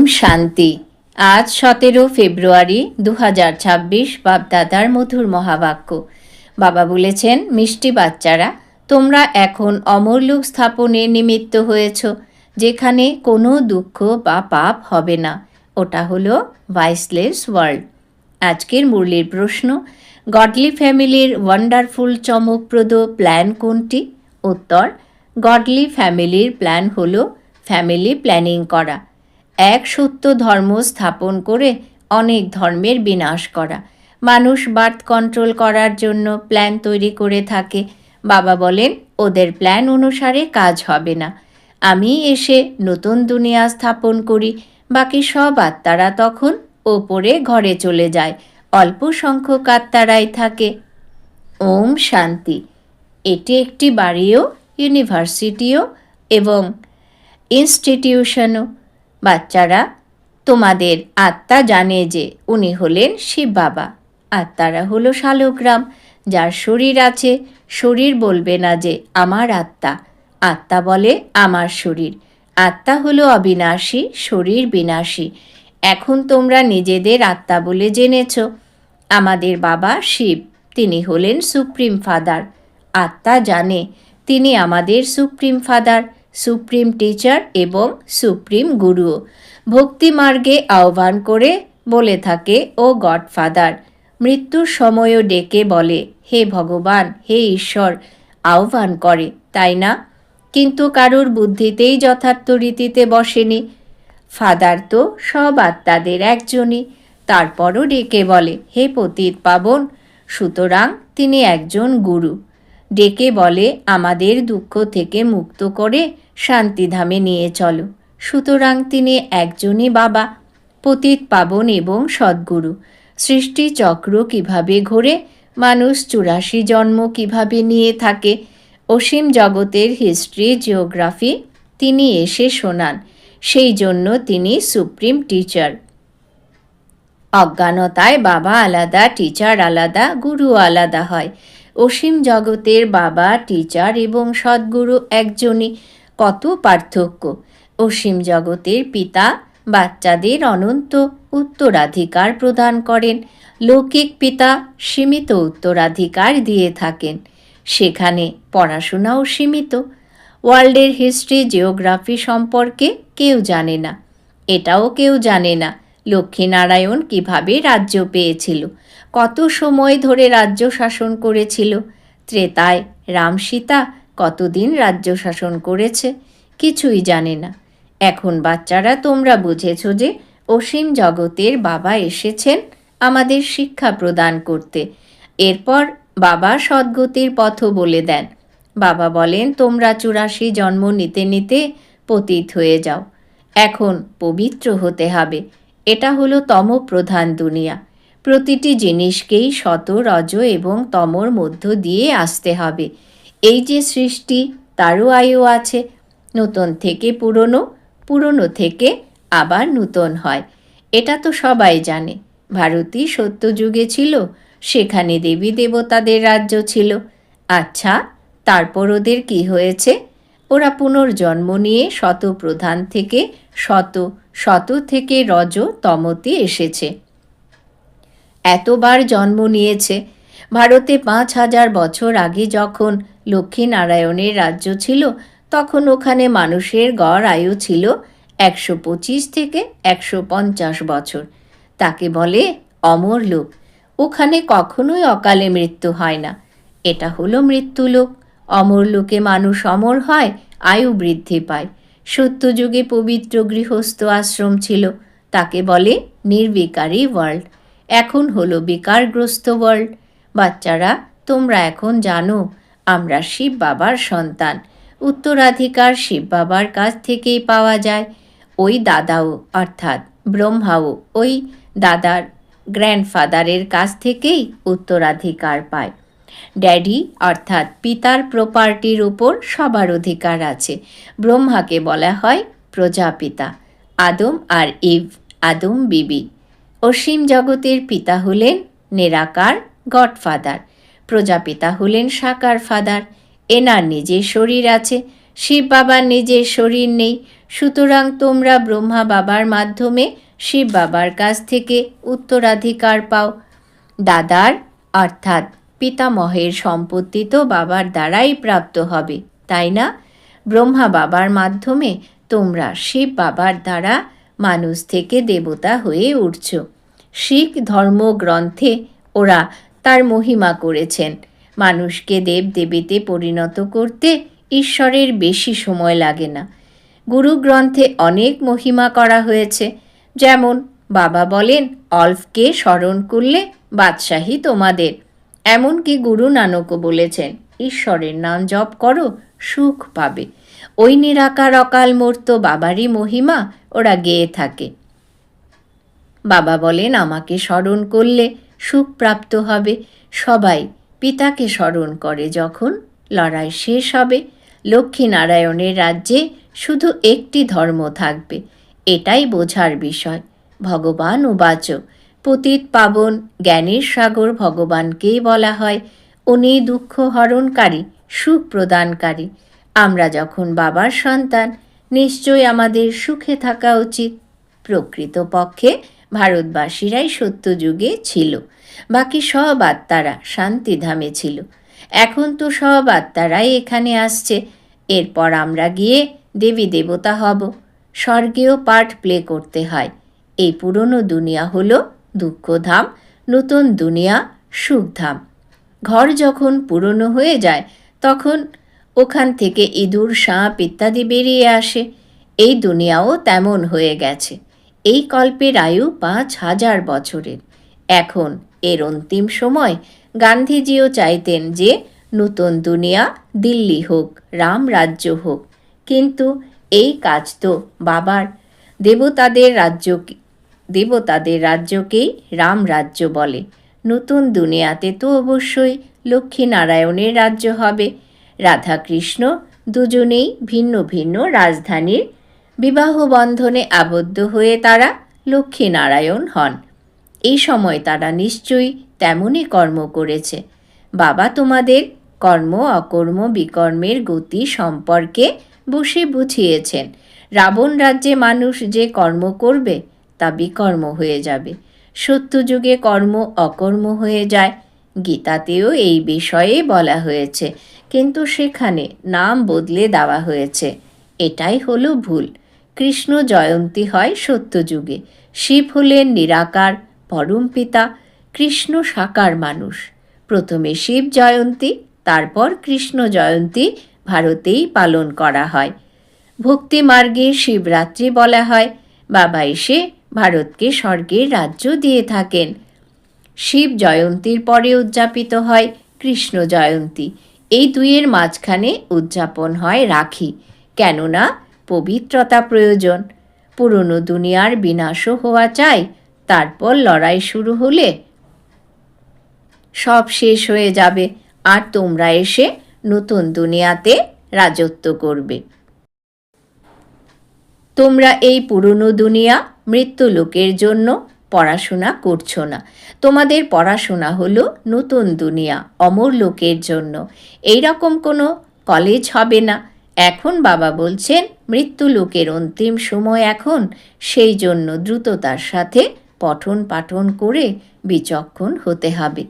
ওম শান্তি। আজ সতেরো ফেব্রুয়ারি দু হাজার ছাব্বিশ বাপদাদার মধুর মহাবাক্য। বাবা বলেছেন, মিষ্টি বাচ্চারা, তোমরা এখন অমরলোক স্থাপনে নিমিত্ত হয়েছ, যেখানে কোনো দুঃখ বা পাপ হবে না। ওটা হলো ভাইসলেস ওয়ার্ল্ড। আজকের মুরলির প্রশ্ন, গডলি ফ্যামিলির ওয়ান্ডারফুল চমকপ্রদ প্ল্যান কোনটি? উত্তর, গডলি ফ্যামিলির প্ল্যান হলো ফ্যামিলি প্ল্যানিং করা। এক সত্য ধর্ম স্থাপন করে অনেক ধর্মের বিনাশ করা। মানুষ বার্থ কন্ট্রোল করার জন্য প্ল্যান তৈরি করে থাকে। বাবা বলেন, ওদের প্ল্যান অনুসারে কাজ হবে না। আমি এসে নতুন দুনিয়া স্থাপন করি। বাকি সব আত্মারা তখন ওপরে ঘরে চলে যায়। অল্প সংখ্যক আত্মারাই থাকে। ওম শান্তি। এটি একটি বাড়িও, ইউনিভার্সিটিও এবং ইনস্টিটিউশনও। বাচ্চারা, তোমাদের আত্মা জানে যে উনি হলেন শিব বাবা আত্মারা হলো শালগ্রাম, যার শরীর আছে, শরীর বলবে না যে আমার আত্মা। আত্মা বলে আমার শরীর। আত্মা হলো অবিনাশী, শরীর বিনাশী। এখন তোমরা নিজেদের আত্মা বলে জেনেছ। আমাদের বাবা শিব, তিনি হলেন সুপ্রিম ফাদার। আত্মা জানে, তিনি আমাদের সুপ্রিম ফাদার। সুপ্রিম টিচার এবং সুপ্রিম গুরুও ভক্তি মার্গে আহ্বান করে বলে থাকে, ও গডফাদার, মৃত্যুর সময়ও ডেকে বলে, হে ভগবান, হে ঈশ্বর, আহ্বান করে, তাই না? কিন্তু কারুর বুদ্ধিতেই যথার্থ রীতিতে বসেনি। ফাদার তো সব আত্মাদের একজনই, তারপরও ডেকে বলে, হে পতিত পাবন, সুতরাং তিনি একজন গুরু। ডেকে বলে, আমাদের দুঃখ থেকে মুক্ত করে শান্তিধামে নিয়ে চলো। সুতরাং তিনি একজনই বাবা, পতিত পাবন এবং সদ্গুরু। সৃষ্টি চক্র কীভাবে ঘোরে, মানুষ চুরাশি জন্ম কীভাবে নিয়ে থাকে, অসীম জগতের হিস্ট্রি, জিওগ্রাফি তিনি এসে শোনান। সেই জন্য তিনি সুপ্রিম টিচার। অজ্ঞানতায় বাবা আলাদা, টিচার আলাদা, গুরু আলাদা হয়। অসীম জগতের বাবা টিচার এবং সদ্গুরু একজনই। কত পার্থক্য? অসীম জগতের পিতা বাচ্চাদের অনন্ত উত্তরাধিকার প্রদান করেন। লৌকিক পিতা সীমিত উত্তরাধিকার দিয়ে থাকেন। সেখানে পড়াশোনাও সীমিত। ওয়ার্ল্ডের হিস্ট্রি, জিওগ্রাফি সম্পর্কে কেউ জানে না। এটাও কেউ জানে না। লক্ষ্মীনারায়ণ কীভাবে রাজ্য পেয়েছিল? কত সময় ধরে রাজ্য শাসন করেছিল? ত্রেতায় রাম সীতা কতদিন রাজ্য শাসন করেছে? কিছুই জানে না। এখন বাচ্চারা, তোমরা বুঝেছ যে অসীম জগতের বাবা এসেছেন আমাদের শিক্ষা প্রদান করতে। এরপর বাবা সদ্গতির পথ বলে দেন। বাবা বলেন, তোমরা চুরাশি জন্ম নিতে নিতে পতিত হয়ে যাও। এখন পবিত্র হতে হবে। এটা হলো তম প্রধান দুনিয়া। প্রতিটি জিনিসকেই শত, রজ এবং তমর মধ্য দিয়ে আসতে হবে। এই যে সৃষ্টি, তারও আয়ু আছে। নতুন থেকে পুরনো পুরনো থেকে আবার নূতন হয়। এটা তো সবাই জানে। ভারতী সত্যযুগে ছিল, সেখানে দেবী দেবতাদের রাজ্য ছিল। আচ্ছা তারপর ওদের কি হয়েছে? ওরা পুনর্জন্ম নিয়ে শত প্রধান থেকে শত শত থেকে রজ, তমতে এসেছে। এতবার জন্ম নিয়েছে। ভারতে পাঁচ হাজার বছর আগে যখন লক্ষ্মীনারায়ণের রাজ্য ছিল, তখন ওখানে মানুষের গড় আয়ু ছিল একশো পঁচিশ থেকে একশো পঞ্চাশ বছর। তাকে বলে অমর লোক। ওখানে কখনোই অকালে মৃত্যু হয় না। এটা হলো মৃত্যুলোক। অমর লোকে মানুষ অমর হয়, আয়ু বৃদ্ধি পায়। সত্যযুগে পবিত্র গৃহস্থ আশ্রম ছিল। তাকে বলে নির্বিকারী ওয়ার্ল্ড এখন হলো বিকারগ্রস্ত ওয়ার্ল্ড বাচ্চারা, তোমরা এখন জানো, আমরা শিব বাবার সন্তান। উত্তরাধিকার শিব বাবার কাছ থেকেই পাওয়া যায়। ওই দাদাও, অর্থাৎ ব্রহ্মাও, ওই দাদার গ্র্যান্ডফাদারের কাছ থেকেই উত্তরাধিকার পায়। ড্যাডি অর্থাৎ পিতার প্রপার্টির উপর সবার অধিকার আছে। ব্রহ্মাকে বলা হয় প্রজাপিতা। আদম আর ইভ, আদম বিবি। অসীম জগতের পিতা হলেন নেরাকার গডফাদার, প্রজাপিতা হলেন সাকার ফাদার। এনার নিজের শরীর আছে, শিব বাবার নিজের শরীর নেই। সুতরাং তোমরা ব্রহ্মা বাবার মাধ্যমে শিব বাবার কাছ থেকে উত্তরাধিকার পাও। দাদার, অর্থাৎ পিতামহের সম্পত্তি তো বাবার দ্বারাই প্রাপ্ত হবে, তাই না? ব্রহ্মা বাবার মাধ্যমে তোমরা শিব বাবার দ্বারা মানুষ থেকে দেবতা হয়ে উঠছ। শিখ ধর্মগ্রন্থে ওরা তার মহিমা করেছেন। মানুষকে দেব দেবীতে পরিণত করতে ঈশ্বরের বেশি সময় লাগে না। গুরু গ্রন্থে অনেক মহিমা করা হয়েছে। যেমন বাবা বলেন, অল্ফকে স্মরণ করলে বাদশাহী তোমাদের। এমনকি গুরু নানকও বলেছেন, ঈশ্বরের নাম জপ করো, সুখ পাবে। ওই নিরাকার অকাল মূর্ত বাবারই মহিমা, ওরা গেয়ে থাকে। বাবা বলেন, আমাকে স্মরণ করলে সুখ প্রাপ্ত হবে। সবাই পিতাকে স্মরণ করে যখন লড়াই শেষ হবে। লক্ষ্মীনারায়ণের রাজ্যে শুধু একটি ধর্ম থাকবে। এটাই বোঝার বিষয়। ভগবান উবাচ। পতিত পাবন জ্ঞানের সাগর ভগবানকেই বলা হয়। উনি দুঃখ হরণকারী, সুখ প্রদানকারী। আমরা যখন বাবার সন্তান, নিশ্চয়ই আমাদের সুখে থাকা উচিত। প্রকৃতপক্ষে ভারতবাসীরাই সত্যযুগে ছিল। বাকি সব আত্মারা শান্তিধামে ছিল। এখন তো সব আত্মারাই এখানে আসছে। এরপর আমরা গিয়ে দেবী দেবতা হব। স্বর্গেও পার্ট প্লে করতে হয়। এই পুরনো দুনিয়া হলো দুঃখধাম, নতুন দুনিয়া সুখধাম। ঘর যখন পুরনো হয়ে যায়, তখন ওখান থেকে ইঁদুর, সাপ ইত্যাদি বেরিয়ে আসে। এই দুনিয়াও তেমন হয়ে গেছে। এই কল্পের আয়ু পাঁচ হাজার বছরের। এখন এর অন্তিম সময়। গান্ধীজিও চাইতেন যে নতুন দুনিয়া দিল্লি হোক, রাম রাজ্য হোক। কিন্তু এই কাজ তো বাবার। দেবতাদের রাজ্য দেবতাদের রাজ্যকেই রাম রাজ্য বলে। নতুন দুনিয়াতে তো অবশ্যই লক্ষ্মীনারায়ণের রাজ্য হবে। রাধাকৃষ্ণ দুজনেই ভিন্ন ভিন্ন রাজধানীর বিবাহ বন্ধনে আবদ্ধ হয়ে তারা লক্ষ্মীনারায়ণ হন। এই সময় তারা নিশ্চয়ই তেমনই কর্ম করেছে। বাবা তোমাদের কর্ম, অকর্ম, বিকর্মের গতি সম্পর্কে বসে বুঝিয়েছেন। রাবণ রাজ্যে মানুষ যে কর্ম করবে, তা বিকর্ম হয়ে যাবে। সত্যযুগে কর্ম অকর্ম হয়ে যায়। গীতাতেও এই বিষয়ে বলা হয়েছে। কিন্তু সেখানে নাম বদলে দেওয়া হয়েছে। এটাই হলো ভুল। কৃষ্ণ জয়ন্তী হয় সত্যযুগে। শিব হলেন নিরাকার, পরম পিতা, কৃষ্ণ সাকার মানুষ। প্রথমে শিব জয়ন্তী, তারপর কৃষ্ণ জয়ন্তী ভারতেই পালন করা হয়। ভক্তি মার্গে শিবরাত্রি বলা হয়। বাবা এসে ভারতকে স্বর্গের রাজ্য দিয়ে থাকেন। শিব জয়ন্তীর পরে উদযাপিত হয় কৃষ্ণ জয়ন্তী। এই দুইয়ের মাঝখানে উদযাপন হয় রাখি, কেননা পবিত্রতা প্রয়োজন। পুরনো দুনিয়ার বিনাশও হওয়া চাই, তারপর লড়াই শুরু হলে সব শেষ হয়ে যাবে, আর তোমরা এসে নতুন দুনিয়াতে রাজত্ব করবে। তোমরা এই পুরনো দুনিয়া মৃত্যু লোকের জন্য পড়াশোনা করছ না। তোমাদের পড়াশোনা হলো নতুন দুনিয়া, অমর লোকের জন্য। এই রকম কোনো কলেজ হবে না। এখন বাবা বলছেন, মৃত্যু লোকের অন্তিম সময় এখন। সেই জন্য দ্রুততার সাথে পঠন পাঠন করে বিচক্ষণ হতে হবে।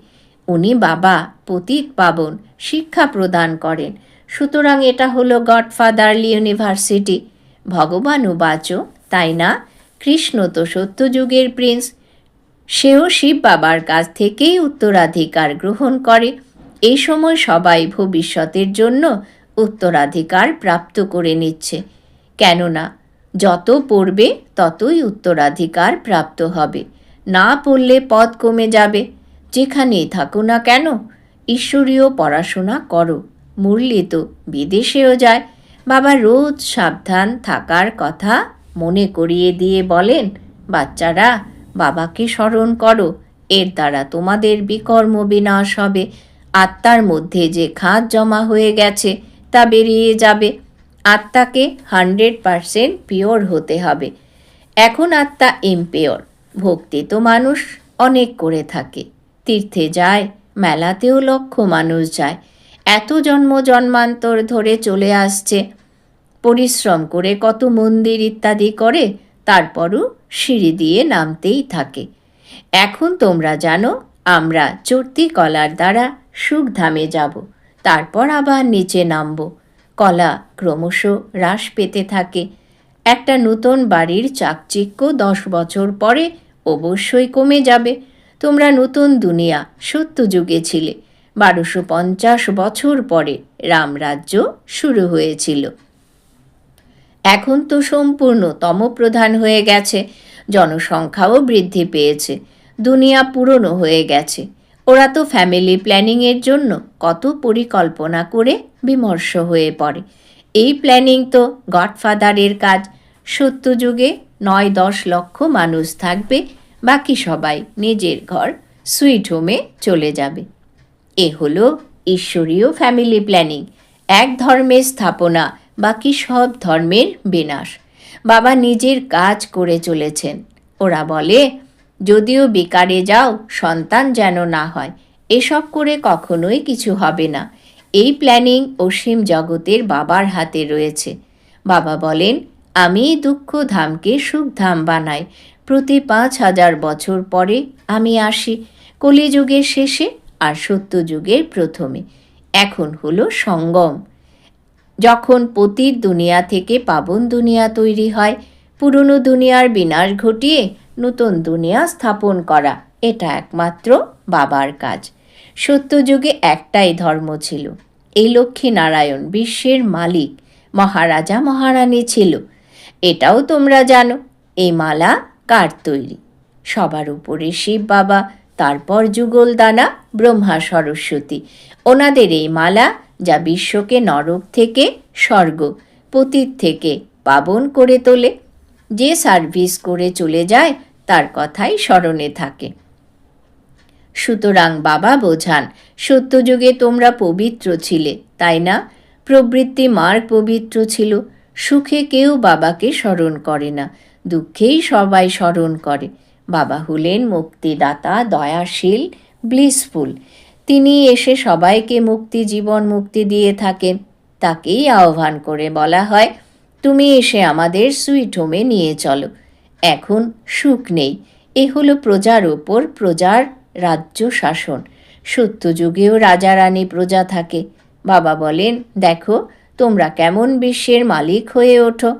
উনি বাবা, পতিত পাবন, শিক্ষা প্রদান করেন। সুতরাং এটা হলো গডফাদারলি ইউনিভার্সিটি। ভগবান বাচ তাই না? কৃষ্ণ তো সত্যযুগের প্রিন্স। সেও শিব বাবার কাছ থেকেই উত্তরাধিকার গ্রহণ করে। এই সময় সবাই ভবিষ্যতের জন্য উত্তরাধিকার প্রাপ্ত করে নিচ্ছে। কেননা, যত পড়বে, ততই উত্তরাধিকার প্রাপ্ত হবে। না পড়লে পদ কমে যাবে। যেখানেই থাকো না কেন, ঈশ্বরীয় পড়াশোনা করো। মুরলি তো বিদেশেও যায়। বাবা রোজ সাবধান থাকার কথা মনে করিয়ে দিয়ে বলেন, বাচ্চারা, বাবাকে স্মরণ করো, এর দ্বারা তোমাদের বিকর্ম বিনাশ হবে। আত্মার মধ্যে যে খাদ জমা হয়ে গেছে, তা বেরিয়ে যাবে। আত্মাকে হান্ড্রেড পারসেন্ট পিওর হতে হবে। এখন আত্মা ইমপিওর ভক্তি তো মানুষ অনেক করে থাকে। তীর্থে যায়, মেলাতেও লক্ষ মানুষ যায়। এত জন্ম জন্মান্তর ধরে চলে আসছে। পরিশ্রম করে কত মন্দির ইত্যাদি করে, তারপরও সিঁড়ি দিয়ে নামতেই থাকে। এখন তোমরা জানো, আমরা চর্তি কলার দ্বারা সুখধামে যাব, তারপর আবার নিচে নামব। কলা ক্রমশ হ্রাস পেতে থাকে। একটা নতুন বাড়ির চাকচিক্য দশ বছর পরে অবশ্যই কমে যাবে। তোমরা নতুন দুনিয়া সত্য যুগে ছিলে। বারোশো পঞ্চাশ বছর পরে রামরাজ্য শুরু হয়েছিল। এখন তো সম্পূর্ণ তমপ্রধান হয়ে গেছে। জনসংখ্যাও বৃদ্ধি পেয়েছে। দুনিয়া পুরনো হয়ে গেছে। ওরা তো ফ্যামিলি প্ল্যানিংয়ের জন্য কত পরিকল্পনা করে বিমর্ষ হয়ে পড়ে। এই প্ল্যানিং তো গডফাদারের কাজ। সত্যযুগে নয় দশ লক্ষ মানুষ থাকবে, বাকি সবাই নিজের ঘর সুইট হোমে চলে যাবে। এ হলো ঈশ্বরীয় ফ্যামিলি প্ল্যানিং এক ধর্মের স্থাপনা বাকি সব ধর্মের বিনাশ। বাবা নিজের কাজ করে চলেছেন। ওরা বলে, যদিও বেকারে যাও, সন্তান যেন না হয়, এসব করে কখনোই কিছু হবে না। এই প্ল্যানিং অসীম জগতের বাবার হাতে রয়েছে। বাবা বলেন, আমি দুঃখ ধামকে সুখধাম বানাই। প্রতি পাঁচ হাজার বছর পরে আমি আসি, কলিযুগের শেষে আর সত্যযুগের প্রথমে। এখন হলো সঙ্গম। যখন পতির দুনিয়া থেকে পাবন দুনিয়া তৈরি হয়, পুরনো দুনিয়ার বিনাশ ঘটিয়ে নতুন দুনিয়া স্থাপন করা, এটা একমাত্র বাবার কাজ। সত্যযুগে একটাই ধর্ম ছিল। এই লক্ষ্মী নারায়ণ বিশ্বের মালিক, মহারাজা মহারানী ছিল। এটাও তোমরা জানো, এই মালা কার তৈরি? সবার উপরে শিব বাবা, তারপর যুগল দানা ব্রহ্মা সরস্বতী। ওনাদের এই মালা যা বিশ্বকে নরক থেকে, স্বর্গ, পতীত থেকে পাবন করে তোলে। যে সার্ভিস করে চলে যায়, তার কথাই স্মরণে থাকে। সুতরাং বাবা বোঝান, সত্যযুগে তোমরা পবিত্র ছিলে, তাই না? প্রবৃত্তি মার্গ পবিত্র ছিল, সুখে কেউ বাবাকে স্মরণ করে না, দুঃখেই সবাই স্মরণ করে। বাবা হলেন মুক্তিদাতা, দয়াশীল ব্লিসফুল তিনি এসে সবাইকে মুক্তি, জীবন মুক্তি দিয়ে থাকেন। তাকেই আহ্বান করে বলা হয়, তুমি এসে আমাদের সুইট হোমে নিয়ে চলো। এখন সুখ নেই। এ হলো প্রজার ওপর প্রজার রাজ্য শাসন। সত্যযুগেও রাজা রানী প্রজা থাকে। বাবা বলেন, দেখো, তোমরা কেমন বিশ্বের মালিক হয়ে ওঠো।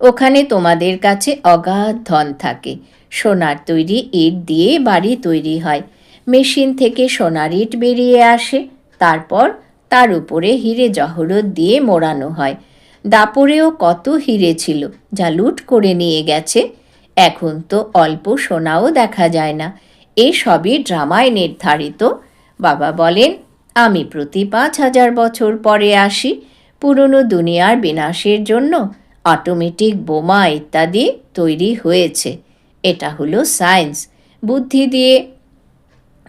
ওখানে তোমাদের কাছে অগাধ ধন থাকে। সোনার তৈরি ইট দিয়ে বাড়ি তৈরি হয়। মেশিন থেকে সোনার ইট বেরিয়ে আসে, তারপর তার উপরে হিরে জহরত দিয়ে মোড়ানো হয়। দাপরেও কত হিরে ছিল যা লুট করে নিয়ে গেছে, এখন তো অল্প সোনাও দেখা যায় না। এ সবই ড্রামায় নির্ধারিত। বাবা বলেন, আমি প্রতি পাঁচ হাজার বছর পরে আসি। পুরনো দুনিয়ার বিনাশের জন্য অটোমেটিক বোমা ইত্যাদি তৈরি হয়েছে। এটা হলো সায়েন্স। বুদ্ধি দিয়ে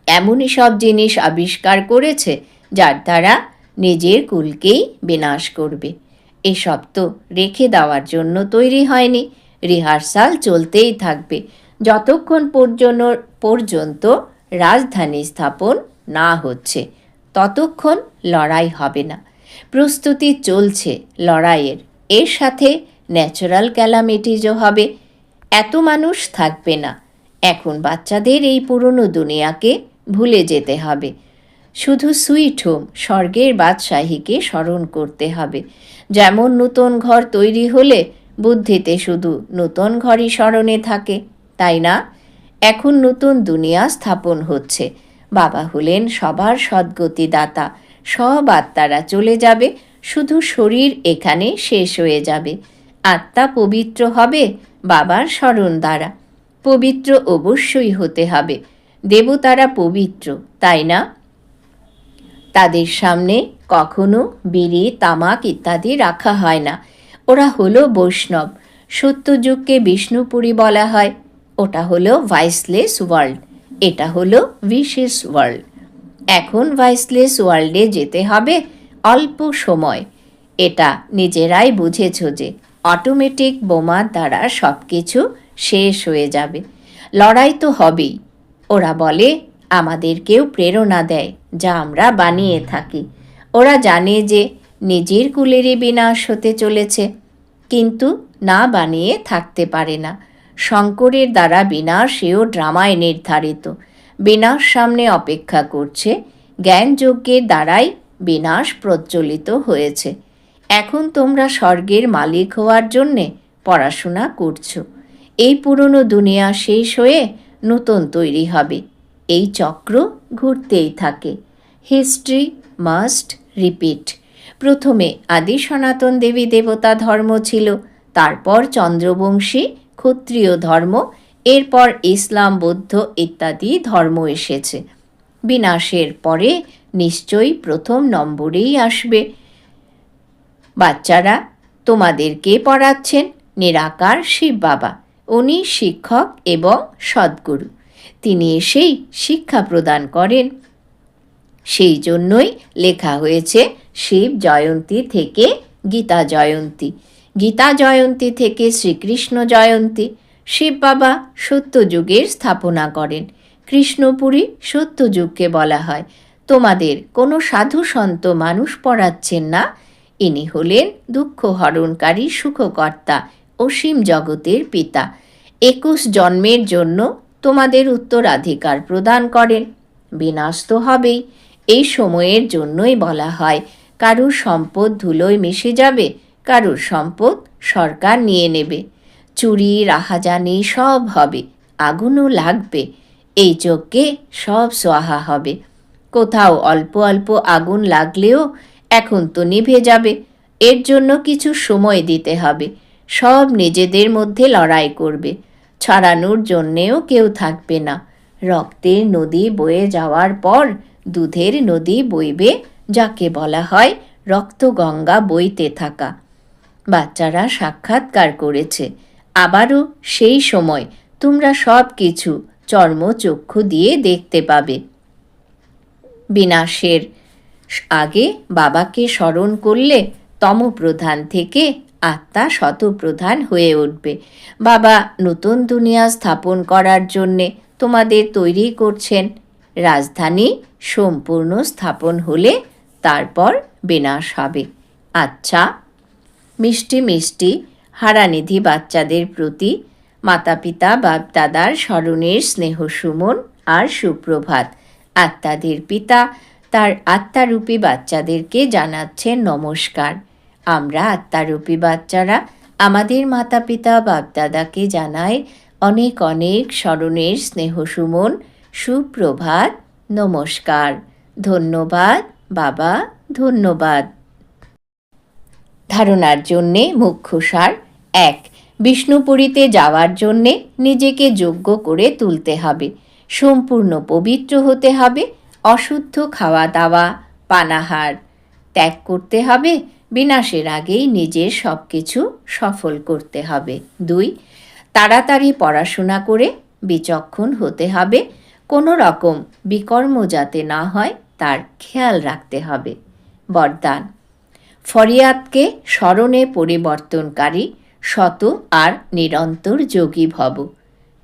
এমনই সব জিনিস আবিষ্কার করেছে যার দ্বারা নিজের কুলকেই বিনাশ করবে। এসব তো রেখে দেওয়ার জন্য তৈরি হয়নি। রিহার্সাল চলতেই থাকবে। যতক্ষণ পর্যন্ত পর্যন্ত রাজধানী স্থাপন না হচ্ছে, ততক্ষণ লড়াই হবে না। প্রস্তুতি চলছে লড়াইয়ের। এর সাথে ন্যাচারাল ক্যালামিটিজও হবে। এত মানুষ থাকবে না। এখন বাচ্চাদের এই পুরনো দুনিয়াকে ভুলে যেতে হবে। শুধু সুইট হোম, স্বর্গের বাদশাহীকে স্মরণ করতে হবে। যেমন নূতন ঘর তৈরি হলে বুদ্ধিতে শুধু নূতন ঘরই স্মরণে থাকে, তাই না? এখন নতুন দুনিয়া স্থাপন হচ্ছে। বাবা হলেন সবার সদ্গতিদাতা। সব আত্মারা চলে যাবে, শুধু শরীর এখানে শেষ হয়ে যাবে। আত্মা পবিত্র হবে, বাবার স্মরণ দ্বারা। পবিত্র অবশ্যই হতে হবে। দেবতারা পবিত্র, তাই না? তাদের সামনে কখনো বিড়ি, তামাক ইত্যাদি রাখা হয় না। ওরা হলো বৈষ্ণব। সত্যযুগকে বিষ্ণুপুরী বলা হয়। ওটা হলো ভাইসলেস ওয়ার্ল্ড। এটা হলো বিশেষ ওয়ার্ল্ড। এখন ভাইসলেস ওয়ার্ল্ডে যেতে হবে অল্প সময়। এটা নিজেরাই বুঝেছ যে অটোমেটিক বোমার দ্বারা সব কিছু শেষ হয়ে যাবে। লড়াই তো হবেই। ওরা বলে আমাদেরকেও প্রেরণা দেয়, যা আমরা বানিয়ে থাকি। ওরা জানে যে নিজের কুলেরই বিনাশ হতে চলেছে, কিন্তু না বানিয়ে থাকতে পারে না। শঙ্করের দ্বারা বিনাশ এও ড্রামায় নির্ধারিত। বিনাশ সামনে অপেক্ষা করছে, জ্ঞানযজ্ঞের দ্বারাই বিনাশ প্রজ্বলিত হয়েছে। এখন তোমরা স্বর্গের মালিক হওয়ার জন্যে পড়াশোনা করছ। এই পুরনো দুনিয়া শেষ হয়ে নতুন তৈরি হবে। এই চক্র ঘুরতেই থাকে। হিস্ট্রি মাস্ট রিপিট প্রথমে আদি সনাতন দেবী দেবতা ধর্ম ছিল, তারপর চন্দ্রবংশী, ক্ষত্রিয় ধর্ম, এরপর ইসলাম, বৌদ্ধ ইত্যাদি ধর্ম এসেছে। বিনাশের পরে নিশ্চয়ই প্রথম নম্বরেই আসবে। বাচ্চারা, তোমাদেরকে পড়াচ্ছেন নিরাকার শিব বাবা। উনি শিক্ষক এবং সদ্গুরু। তিনি এসেই শিক্ষা প্রদান করেন। সেই জন্যই লেখা হয়েছে, শিব জয়ন্তী থেকে গীতা জয়ন্তী। গীতা জয়ন্তী থেকে শ্রীকৃষ্ণ জয়ন্তী। শিব বাবা সত্যযুগের স্থাপনা করেন। কৃষ্ণপুরী সত্যযুগকে বলা হয়। তোমাদের কোনো সাধু সন্ত মানুষ পড়াচ্ছেন না? ইনি হলেন দুঃখ হরণকারী সুখকর্তা অসীম জগতের পিতা। একুশ জন্মের জন্য তোমাদের উত্তরাধিকার প্রদান করেন। বিনাশ তো হবেই। এই সময়ের জন্যই বলা হয়, কারুর সম্পদ ধুলোয় মিশে যাবে, কারুর সম্পদ সরকার নিয়ে নেবে। চুরি, রাহাজানি সব হবে, আগুনও লাগবে। এই যজ্ঞে সব সোয়াহা হবে। কোথাও অল্প অল্প আগুন লাগলেও এখন তো নিভে যাবে। এর জন্য কিছু সময় দিতে হবে। সব নিজেদের মধ্যে লড়াই করবে। ছড়ানোর জন্যেও কেউ থাকবে না। রক্তের নদী বয়ে যাওয়ার পর দুধের নদী বইবে, যাকে বলা হয় রক্তগঙ্গা বইতে থাকা। বাচ্চারা সাক্ষাৎকার করেছে। আবারও সেই সময় তোমরা সব কিছু চর্মচক্ষু দিয়ে দেখতে পাবে। বিনাশের আগে বাবাকে স্মরণ করলে তমপ্রধান থেকে আত্মা শতপ্রধান হয়ে উঠবে। বাবা, নতুন দুনিয়া স্থাপন করার জন্যে তোমাদের তৈরি করছেন। রাজধানী সম্পূর্ণ স্থাপন হলে তারপর বিনাশ হবে। আচ্ছা মিষ্টি মিষ্টি, হারানিধি বাচ্চাদের প্রতি মাতা পিতা বাপ দাদার স্মরণের স্নেহ সুমন আর সুপ্রভাত। আত্মাদের পিতা তার আত্মারূপী বাচ্চাদেরকে জানাচ্ছেন নমস্কার। আমরা আত্মারূপী বাচ্চারা আমাদের মাতা পিতা বাপদাদাকে জানাই অনেক অনেক স্মরণের স্নেহ সুমন, সুপ্রভাত, নমস্কার। ধন্যবাদ, বাবা, ধন্যবাদ। ধারণার জন্যে মুখ্য সার, এক, বিষ্ণুপুরীতে যাওয়ার জন্যে নিজেকে যোগ্য করে তুলতে হবে। সম্পূর্ণ পবিত্র হতে হবে, অশুদ্ধ খাওয়া দাওয়া পানাহার ত্যাগ করতে হবে বিনাশের আগেই নিজের সব কিছু সফল করতে হবে। দুই, তাড়াতাড়ি পড়াশোনা করে বিচক্ষণ হতে হবে। কোনো রকম বিকর্ম যাতে না হয়, তার খেয়াল রাখতে হবে। বরদান, ফরিয়াদকে স্মরণে পরিবর্তনকারী, শত আর নিরন্তর যোগী ভব।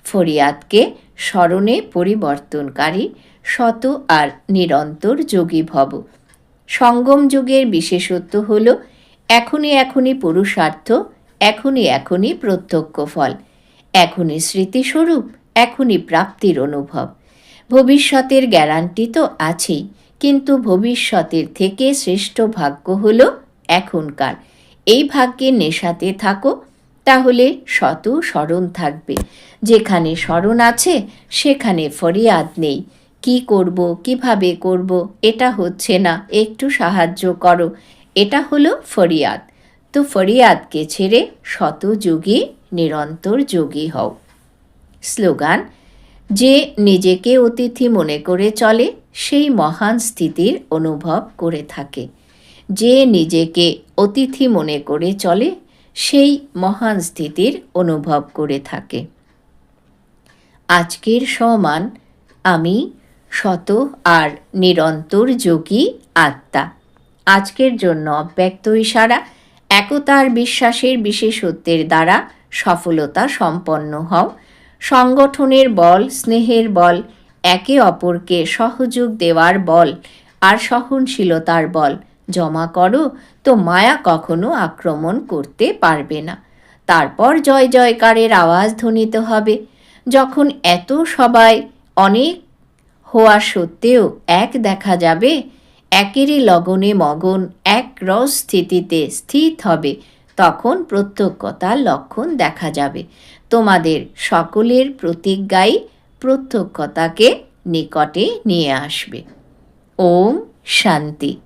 ফরিয়াদকে স্মরণে পরিবর্তনকারী, শত আর নিরন্তর যোগী ভব। সঙ্গম যুগের বিশেষত্ব হল, এখনই এখনই পুরুষার্থ, এখনই এখনই প্রত্যক্ষ ফল। এখনই স্মৃতিস্বরূপ, এখনই প্রাপ্তির অনুভব। ভবিষ্যতের গ্যারান্টি তো আছেই, কিন্তু ভবিষ্যতের থেকে শ্রেষ্ঠ ভাগ্য হল এখনকার। এই ভাগ্যে নেশাতে থাকো, তাহলে শত স্মরণ থাকবে। যেখানে স্মরণ আছে, সেখানে ফরিয়াদ নেই। কি করব, কীভাবে করব, এটা হচ্ছে না, একটু সাহায্য করো। এটা হলো ফরিয়াদ। তো ফরিয়াদকে ছেড়ে শত যোগী, নিরন্তর যোগী হও। স্লোগান, যে নিজেকে অতিথি মনে করে চলে, সেই মহান স্থিতির অনুভব করে থাকে। যে নিজেকে অতিথি মনে করে চলে, সেই মহান স্থিতির অনুভব করে থাকে। আজকের সমান আমি শত আর নিরন্তর যোগী আত্মা। আজকের জন্য অব্যক্ত ইশারা একতার বিশ্বাসের বিশেষত্বের দ্বারা সফলতা সম্পন্ন হও। সংগঠনের বল, স্নেহের বল, একে অপরকে সহযোগ দেওয়ার বল আর সহনশীলতার বল জমা করো তো মায়া কখনো আক্রমণ করতে পারবে না। তারপর জয় জয়কারের আওয়াজ ধ্বনিত হবে। যখন এত সবাই অনেক হওয়া সত্ত্বেও এক দেখা যাবে, একেরই লগনে মগন এক রস স্থিতিতে স্থিত হবে। তখন প্রত্যক্ষতার লক্ষণ দেখা যাবে। তোমাদের সকলের প্রতিজ্ঞাই প্রত্যক্ষতাকে নিকটে নিয়ে আসবে। ওম শান্তি।